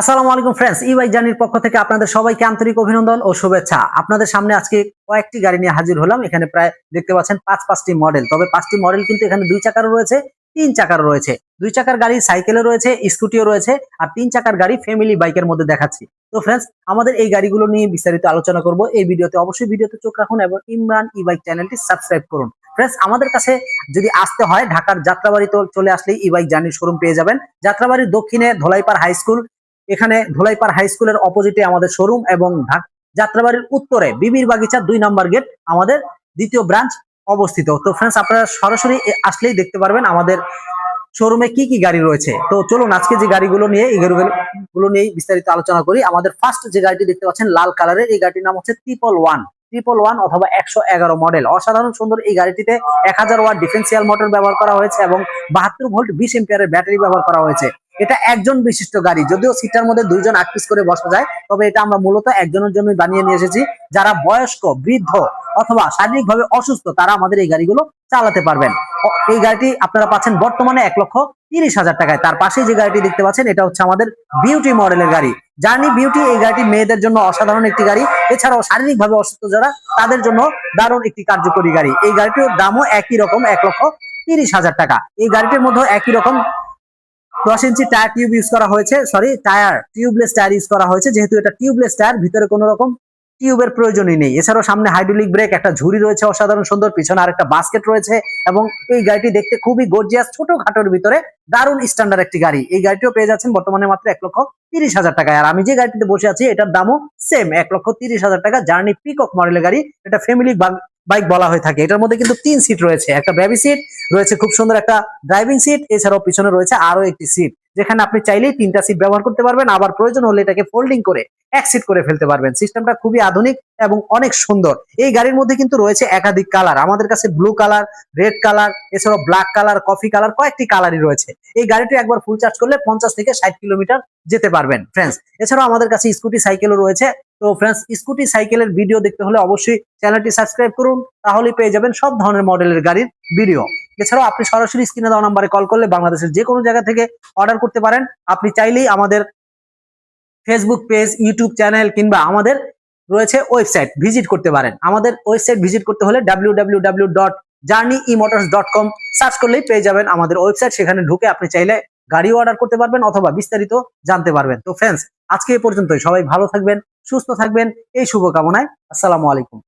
আসসালামু আলাইকুম ফ্রেন্ডস ই বাইক জার্নির পক্ষ থেকে আপনাদের সবাইকে আন্তরিক অভিনন্দন ও শুভেচ্ছা। আপনাদের সামনে আজকে কয়েকটি গাড়ি নিয়ে হাজির হলাম। এখানে প্রায় দেখতে পাচ্ছেন পাঁচ, পাঁচটি মডেল তবে পাঁচটি মডেল কিন্তু এখানে দুই চাকারও রয়েছে, তিন চাকার রয়েছে। দুই চাকার গাড়ি সাইকেলও রয়েছে, স্কুটিও রয়েছে আর তিন চাকার গাড়ি ফ্যামিলি বাইকের মধ্যে দেখাচ্ছি। তো ফ্রেন্ডস আমাদের এই গাড়িগুলো নিয়ে বিস্তারিত আলোচনা করব। এই ভিডিওতে অবশ্যই ভিডিওতে চোখ রাখুন এবং ইমরান ই বাইক চ্যানেলটি সাবস্ক্রাইব করুন। ফ্রেন্ডস আমাদের কাছে যদি আসতে হয়, ঢাকার যাত্রাবাড়ি চলে আসলেই ই বাইক জার্নির শোরুম পেয়ে যাবেন। যাত্রাবাড়ির দক্ষিণে ধলাইপাড় হাই স্কুল এখানে ধুলাইপাড় হাই স্কুলের অপোজিটে আমাদের শোরুম এবং যাত্রাবাড়ির উত্তরে বিবির বাগিচা দুই নাম্বার গেট আমাদের দ্বিতীয় ব্রাঞ্চ অবস্থিত। তো ফ্রেন্ডস আপনারা সরাসরি আসলেই দেখতে পারবেন আমাদের শোরুমে কি কি গাড়ি রয়েছে। তো চলুন আজকে যে গাড়িগুলো নিয়ে, এই গাড়িগুলো গুলো নিয়ে বিস্তারিত আলোচনা করি। আমাদের ফার্স্ট যে গাড়িটি দেখতে পাচ্ছেন লাল কালারের এই গাড়িটির নাম হচ্ছে ট্রিপল ওয়ান ট্রিপল ওয়ান অথবা একশো এগারো মডেল অসাধারণ সুন্দর এই গাড়িটিতে এক হাজার ওয়াট ডিফেন্সিয়াল মোটর ব্যবহার করা হয়েছে এবং বাহাত্তর ভোল্ট বিশ এম্পিয়ারের ব্যাটারি ব্যবহার করা হয়েছে। এটা একজন বিশিষ্ট গাড়ি। যদিও সিটটার মধ্যে দুইজন আট পিস করে বসা যায়, তবে এটা আমরা মূলত একজনের জন্য বানিয়ে নিয়ে এসেছি। যারা বয়স্ক, বৃদ্ধ অথবা শারীরিকভাবে অসুস্থ, তারা আমাদের এই গাড়িগুলো চালাতে পারবেন। এই গাড়িটি আপনারা পাচ্ছেন বর্তমানে এক লক্ষ তিরিশ হাজার টাকায়। তার পাশেই যে গাড়িটি দেখতে পাচ্ছেন, এটা হচ্ছে আমাদের বিউটি মডেলের গাড়ি। জার্নি বিউটি এই গাড়িটি মেয়েদের জন্য অসাধারণ একটি গাড়ি। এছাড়াও শারীরিকভাবে অসুস্থ যারা, তাদের জন্য দারুণ একটি কার্যকরী গাড়ি। এই গাড়িটির দামও একই রকম, এক লক্ষ তিরিশ হাজার টাকা। এই গাড়িটির মধ্যে একই রকম দশ ইঞ্চি টায়ার টিউব ইউজ করা হয়েছে sorry tyre tubeless tyre use করা হয়েছে, যেহেতু এটা টিউবলেস টায়ার, ভিতরে কোনো রকম টিউবের প্রয়োজনই নেই। এছাড়াও সামনে হাইড্রোলিক ব্রেক একটা ঝুড়ি রয়েছে অসাধারণ সুন্দর, পিছনে আরেকটা বাস্কেট রয়েছে এবং এই গাড়িটি দেখতে খুবই গর্জিয়াস ছোট খাটোর ভিতরে দারুণ স্ট্যান্ডার্ড একটি গাড়ি। এই গাড়িটিও পেয়ে যাচ্ছেন বর্তমানে মাত্র এক লক্ষ তিরিশ হাজার টাকায়। আর আমি যে গাড়িটিতে বসে আছি, এটার দামও সেম এক লক্ষ তিরিশ হাজার টাকা। জার্নি পিকক মডেলের গাড়ি, এটা ফ্যামিলি বাইক বলা হয়ে থাকে। এটার মধ্যে কিন্তু তিন সিট রয়েছে। একটা বেবি সিট রয়েছে খুব সুন্দর একটা ড্রাইভিং সিট এছাড়াও পিছনে রয়েছে আরও একটি সিট যেখানে আপনি চাইলেই তিনটা সিট ব্যবহার করতে পারবেন, আবার প্রয়োজন হলে এটাকে ফোল্ডিং করে এক সিট করে ফেলতে পারবেন। সিস্টেমটা খুবই আধুনিক এবং অনেক সুন্দর। এই গাড়ির মধ্যে কিন্তু রয়েছে একাধিক কালার আমাদের কাছে ব্লু কালার রেড কালার এছাড়াও ব্ল্যাক কালার কফি কালার কয়েকটি কালারই রয়েছে। এই গাড়িটি একবার ফুল চার্জ করলে পঞ্চাশ থেকে ষাট কিলোমিটার যেতে পারবেন। ফ্রেন্ডস এছাড়াও আমাদের কাছে স্কুটি সাইকেলও রয়েছে। তো ফ্রেন্ডস স্কুটি সাইকেলের ভিডিও দেখতে হলে অবশ্যই চ্যানেলটি সাবস্ক্রাইব করুন, তাহলেই পেয়ে যাবেন সব ধরনের মডেলের গাড়ির ভিডিও এছাড়াও আপনি সরাসরি স্ক্রিনে দেওয়া নাম্বারে কল করলে বাংলাদেশের যে কোনো জায়গা থেকে অর্ডার করতে পারেন। আপনি চাইলেই আমাদের ফেসবুক পেজ ইউটিউব চ্যানেল কিংবা আমাদের রয়েছে ওয়েবসাইট ভিজিট করতে পারেন। আমাদের ওয়েবসাইট ভিজিট করতে হলে W journey emotors dot com search করলেই পেয়ে যাবেন আমাদের ওয়েবসাইট সেখানে ঢুকে আপনি চাইলে গাড়িও অর্ডার করতে পারবেন অথবা বিস্তারিত জানতে পারবেন। তো ফ্রেন্ডস আজকে এ পর্যন্তই। সবাই ভালো থাকবেন সুস্থ থাকবেন এই শুভকামনায় আসসালামু আলাইকুম।